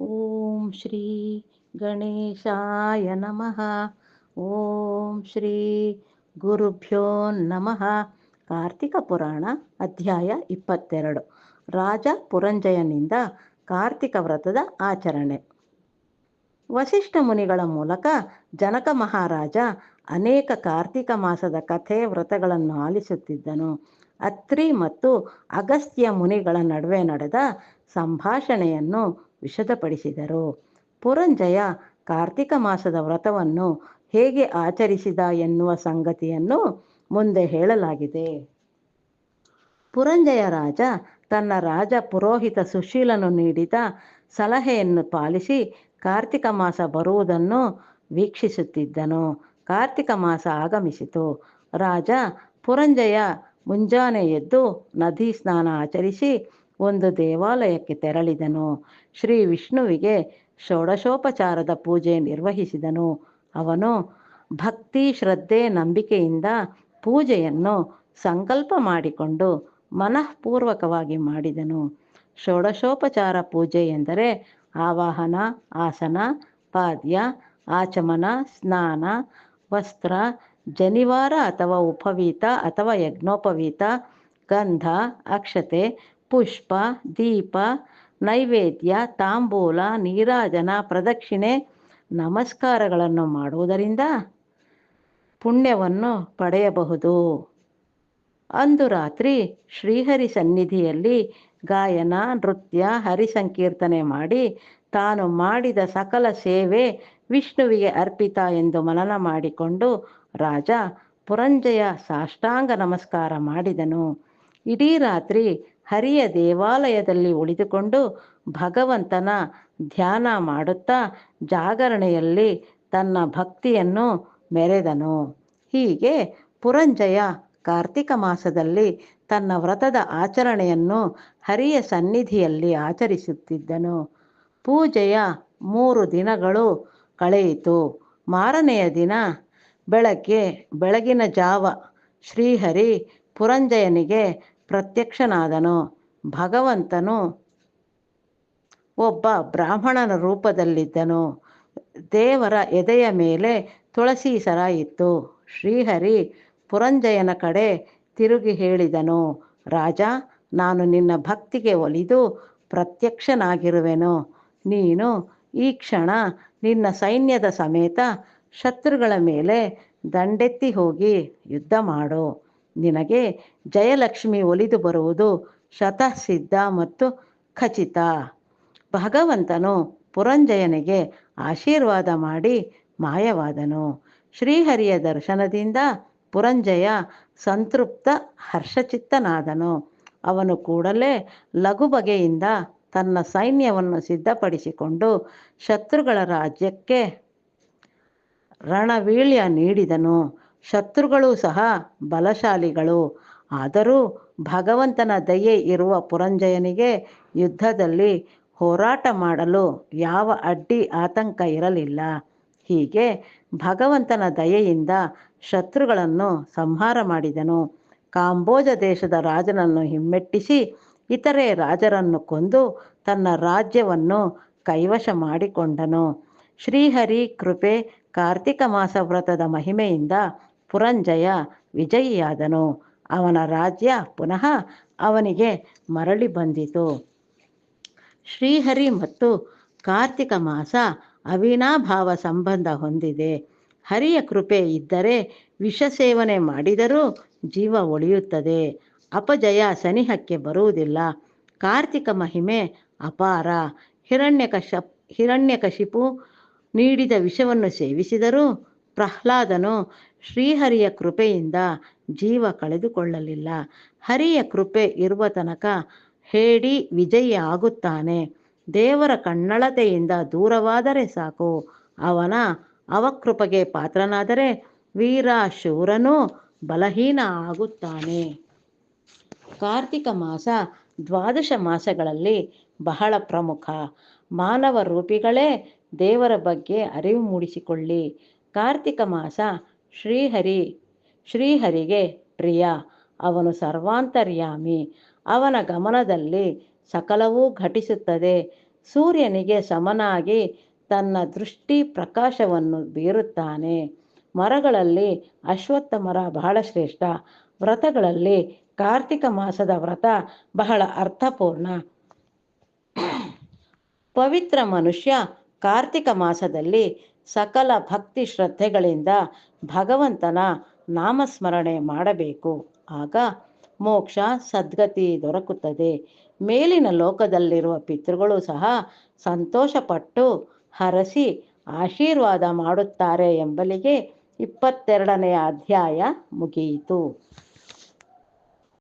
ಓಂ ಶ್ರೀ ಗಣೇಶಾಯ ನಮಃ ಓಂ ಶ್ರೀ ಗುರುಭ್ಯೋ ನಮಃ ಕಾರ್ತಿಕ ಪುರಾಣ ಅಧ್ಯಾಯ ಇಪ್ಪತ್ತೆರಡು. ರಾಜ ಪುರಂಜಯನಿಂದ ಕಾರ್ತಿಕ ವ್ರತದ ಆಚರಣೆ. ವಸಿಷ್ಠ ಮುನಿಗಳ ಮೂಲಕ ಜನಕ ಮಹಾರಾಜ ಅನೇಕ ಕಾರ್ತಿಕ ಮಾಸದ ಕಥೆ ವ್ರತಗಳನ್ನು ಆಲಿಸುತ್ತಿದ್ದನು. ಅತ್ರಿ ಮತ್ತು ಅಗಸ್ತ್ಯ ಮುನಿಗಳ ನಡುವೆ ನಡೆದ ಸಂಭಾಷಣೆಯನ್ನು ವಿಶದಪಡಿಸಿದರು ಪುರಂಜಯ ಕಾರ್ತಿಕ ಮಾಸದ ವ್ರತವನ್ನು ಹೇಗೆ ಆಚರಿಸಿದ ಎನ್ನುವ ಸಂಗತಿಯನ್ನು ಮುಂದೆ ಹೇಳಲಾಗಿದೆ. ಪುರಂಜಯ ರಾಜ ತನ್ನ ರಾಜ ಪುರೋಹಿತ ಸುಶೀಲನು ನೀಡಿದ ಸಲಹೆಯನ್ನು ಪಾಲಿಸಿ ಕಾರ್ತಿಕ ಮಾಸ ಬರುವುದನ್ನು ವೀಕ್ಷಿಸುತ್ತಿದ್ದನು. ಕಾರ್ತಿಕ ಮಾಸ ಆಗಮಿಸಿತು. ರಾಜ ಪುರಂಜಯ ಮುಂಜಾನೆ ಎದ್ದು ನದಿ ಸ್ನಾನ ಆಚರಿಸಿ ಒಂದು ದೇವಾಲಯಕ್ಕೆ ತೆರಳಿದನು. ಶ್ರೀ ವಿಷ್ಣುವಿಗೆ ಷೋಡಶೋಪಚಾರದ ಪೂಜೆ ನಿರ್ವಹಿಸಿದನು. ಅವನು ಭಕ್ತಿ, ಶ್ರದ್ಧೆ, ನಂಬಿಕೆಯಿಂದ ಪೂಜೆಯನ್ನು ಸಂಕಲ್ಪ ಮಾಡಿಕೊಂಡು ಮನಃಪೂರ್ವಕವಾಗಿ ಮಾಡಿದನು. ಷೋಡಶೋಪಚಾರ ಪೂಜೆ ಎಂದರೆ ಆವಾಹನ, ಆಸನ, ಪಾದ್ಯ, ಆಚಮನ, ಸ್ನಾನ, ವಸ್ತ್ರ, ಜನಿವಾರ ಅಥವಾ ಉಪವೀತ ಅಥವಾ ಯಜ್ಞೋಪವೀತ, ಗಂಧ, ಅಕ್ಷತೆ ಪುಷ್ಪ, ದೀಪ, ನೈವೇದ್ಯ, ತಾಂಬೂಲ, ನೀರಾಜನ, ಪ್ರದಕ್ಷಿಣೆ, ನಮಸ್ಕಾರಗಳನ್ನು ಮಾಡುವುದರಿಂದ ಪುಣ್ಯವನ್ನು ಪಡೆಯಬಹುದು. ಅಂದು ರಾತ್ರಿ ಶ್ರೀಹರಿ ಸನ್ನಿಧಿಯಲ್ಲಿ ಗಾಯನ, ನೃತ್ಯ, ಹರಿಸಂಕೀರ್ತನೆ ಮಾಡಿ ತಾನು ಮಾಡಿದ ಸಕಲ ಸೇವೆ ವಿಷ್ಣುವಿಗೆ ಅರ್ಪಿತ ಎಂದು ಮನನ ಮಾಡಿಕೊಂಡು ರಾಜ ಪುರಂಜಯ ಸಾಷ್ಟಾಂಗ ನಮಸ್ಕಾರ ಮಾಡಿದನು. ಇಡೀ ರಾತ್ರಿ ಹರಿಯ ದೇವಾಲಯದಲ್ಲಿ ಉಳಿದುಕೊಂಡು ಭಗವಂತನ ಧ್ಯಾನ ಮಾಡುತ್ತಾ ಜಾಗರಣೆಯಲ್ಲಿ ತನ್ನ ಭಕ್ತಿಯನ್ನು ಮೆರೆದನು. ಹೀಗೆ ಪುರಂಜಯ ಕಾರ್ತಿಕ ಮಾಸದಲ್ಲಿ ತನ್ನ ವ್ರತದ ಆಚರಣೆಯನ್ನು ಹರಿಯ ಸನ್ನಿಧಿಯಲ್ಲಿ ಆಚರಿಸುತ್ತಿದ್ದನು. ಪೂಜೆಯ ಮೂರು ದಿನಗಳು ಕಳೆಯಿತು. ಮಾರನೆಯ ದಿನ ಬೆಳಗ್ಗೆ, ಬೆಳಗಿನ ಜಾವ ಶ್ರೀಹರಿ ಪುರಂಜಯನಿಗೆ ಪ್ರತ್ಯಕ್ಷನಾದನು. ಭಗವಂತನು ಒಬ್ಬ ಬ್ರಾಹ್ಮಣನ ರೂಪದಲ್ಲಿದ್ದನು. ದೇವರ ಎದೆಯ ಮೇಲೆ ತುಳಸಿ ಸರ ಇತ್ತು. ಶ್ರೀಹರಿ ಪುರಂಜಯನ ಕಡೆ ತಿರುಗಿ ಹೇಳಿದನು, ರಾಜ, ನಾನು ನಿನ್ನ ಭಕ್ತಿಗೆ ಒಲಿದು ಪ್ರತ್ಯಕ್ಷನಾಗಿರುವೆನು. ನೀನು ಈ ಕ್ಷಣ ನಿನ್ನ ಸೈನ್ಯದ ಸಮೇತ ಶತ್ರುಗಳ ಮೇಲೆ ದಂಡೆತ್ತಿ ಹೋಗಿ ಯುದ್ಧ ಮಾಡು. ನಿನಗೆ ಜಯಲಕ್ಷ್ಮಿ ಒಲಿದು ಬರುವುದು ಶತಸಿದ್ಧ ಮತ್ತು ಖಚಿತ. ಭಗವಂತನು ಪುರಂಜಯನಿಗೆ ಆಶೀರ್ವಾದ ಮಾಡಿ ಮಾಯವಾದನು. ಶ್ರೀಹರಿಯ ದರ್ಶನದಿಂದ ಪುರಂಜಯ ಸಂತೃಪ್ತ ಹರ್ಷಚಿತ್ತನಾದನು. ಅವನು ಕೂಡಲೇ ಲಘು ಬಗೆಯಿಂದ ತನ್ನ ಸೈನ್ಯವನ್ನು ಸಿದ್ಧಪಡಿಸಿಕೊಂಡು ಶತ್ರುಗಳ ರಾಜ್ಯಕ್ಕೆ ರಣವೀಳ್ಯ ನೀಡಿದನು. ಶತ್ರುಗಳು ಸಹ ಬಲಶಾಲಿಗಳು. ಆದರೂ ಭಗವಂತನ ದಯೆ ಇರುವ ಪುರಂಜಯನಿಗೆ ಯುದ್ಧದಲ್ಲಿ ಹೋರಾಟ ಮಾಡಲು ಯಾವ ಅಡ್ಡಿ ಆತಂಕ ಇರಲಿಲ್ಲ. ಹೀಗೆ ಭಗವಂತನ ದಯೆಯಿಂದ ಶತ್ರುಗಳನ್ನು ಸಂಹಾರ ಮಾಡಿದನು. ಕಾಂಬೋಜ ದೇಶದ ರಾಜನನ್ನು ಹಿಮ್ಮೆಟ್ಟಿಸಿ ಇತರೆ ರಾಜರನ್ನು ಕೊಂದು ತನ್ನ ರಾಜ್ಯವನ್ನು ಕೈವಶ ಮಾಡಿಕೊಂಡನು. ಶ್ರೀಹರಿ ಕೃಪೆ ಕಾರ್ತಿಕ ಮಾಸ ವ್ರತದ ಮಹಿಮೆಯಿಂದ ಪುರಂಜಯ ವಿಜಯಿಯಾದನು. ಅವನ ರಾಜ್ಯ ಪುನಃ ಅವನಿಗೆ ಮರಳಿ ಬಂದಿತು. ಶ್ರೀಹರಿ ಮತ್ತು ಕಾರ್ತಿಕ ಮಾಸ ಅವಿನಾಭಾವ ಸಂಬಂಧ ಹೊಂದಿದೆ. ಹರಿಯ ಕೃಪೆ ಇದ್ದರೆ ವಿಷ ಸೇವನೆ ಮಾಡಿದರೂ ಜೀವ ಉಳಿಯುತ್ತದೆ ಅಪಜಯ ಸನಿಹಕ್ಕೆ ಬರುವುದಿಲ್ಲ. ಕಾರ್ತಿಕ ಮಹಿಮೆ ಅಪಾರ. ಹಿರಣ್ಯಕಶ ಹಿರಣ್ಯಕಶಿಪು ನೀಡಿದ ವಿಷವನ್ನು ಸೇವಿಸಿದರೂ ಪ್ರಹ್ಲಾದನು ಶ್ರೀಹರಿಯ ಕೃಪೆಯಿಂದ ಜೀವ ಕಳೆದುಕೊಳ್ಳಲಿಲ್ಲ. ಹರಿಯ ಕೃಪೆ ಇರುವ ತನಕ ಹೇಡಿ ವಿಜಯಿ ಆಗುತ್ತಾನೆ. ದೇವರ ಕಣ್ಣಳತೆಯಿಂದ ದೂರವಾದರೆ ಸಾಕು. ಅವನ ಅವಕೃಪಗೆ ಪಾತ್ರನಾದರೆ ವೀರ ಶೂರನು ಬಲಹೀನ ಆಗುತ್ತಾನೆ. ಕಾರ್ತಿಕ ಮಾಸ ದ್ವಾದಶ ಮಾಸಗಳಲ್ಲಿ ಬಹಳ ಪ್ರಮುಖ. ಮಾನವ ರೂಪಿಗಳೇ ದೇವರ ಬಗ್ಗೆ ಅರಿವು ಮೂಡಿಸಿಕೊಳ್ಳಿ. ಕಾರ್ತಿಕ ಮಾಸ ಶ್ರೀಹರಿ, ಶ್ರೀಹರಿಗೆ ಪ್ರಿಯ, ಅವನು ಸರ್ವಾಂತರ್ಯಾಮಿ. ಅವನ ಗಮನದಲ್ಲಿ ಸಕಲವೂ ಘಟಿಸುತ್ತದೆ. ಸೂರ್ಯನಿಗೆ ಸಮನಾಗಿ ತನ್ನ ದೃಷ್ಟಿ ಪ್ರಕಾಶವನ್ನು ಬೀರುತ್ತಾನೆ. ಮರಗಳಲ್ಲಿ ಅಶ್ವತ್ಥ ಮರ ಬಹಳ ಶ್ರೇಷ್ಠ. ವ್ರತಗಳಲ್ಲಿ ಕಾರ್ತಿಕ ಮಾಸದ ವ್ರತ ಬಹಳ ಅರ್ಥಪೂರ್ಣ. ಪವಿತ್ರ ಮನುಷ್ಯ ಕಾರ್ತಿಕ ಮಾಸದಲ್ಲಿ ಸಕಲ ಭಕ್ತಿ ಶ್ರದ್ಧೆಗಳಿಂದ ಭಗವಂತನ ನಾಮಸ್ಮರಣೆ ಮಾಡಬೇಕು. ಆಗ ಮೋಕ್ಷ, ಸದ್ಗತಿ ದೊರಕುತ್ತದೆ. ಮೇಲಿನ ಲೋಕದಲ್ಲಿರುವ ಪಿತೃಗಳು ಸಹ ಸಂತೋಷಪಟ್ಟು ಹರಸಿ ಆಶೀರ್ವಾದ ಮಾಡುತ್ತಾರೆ ಎಂಬಲಿಗೆ ಇಪ್ಪತ್ತೆರಡನೆಯ ಅಧ್ಯಾಯ ಮುಗಿಯಿತು.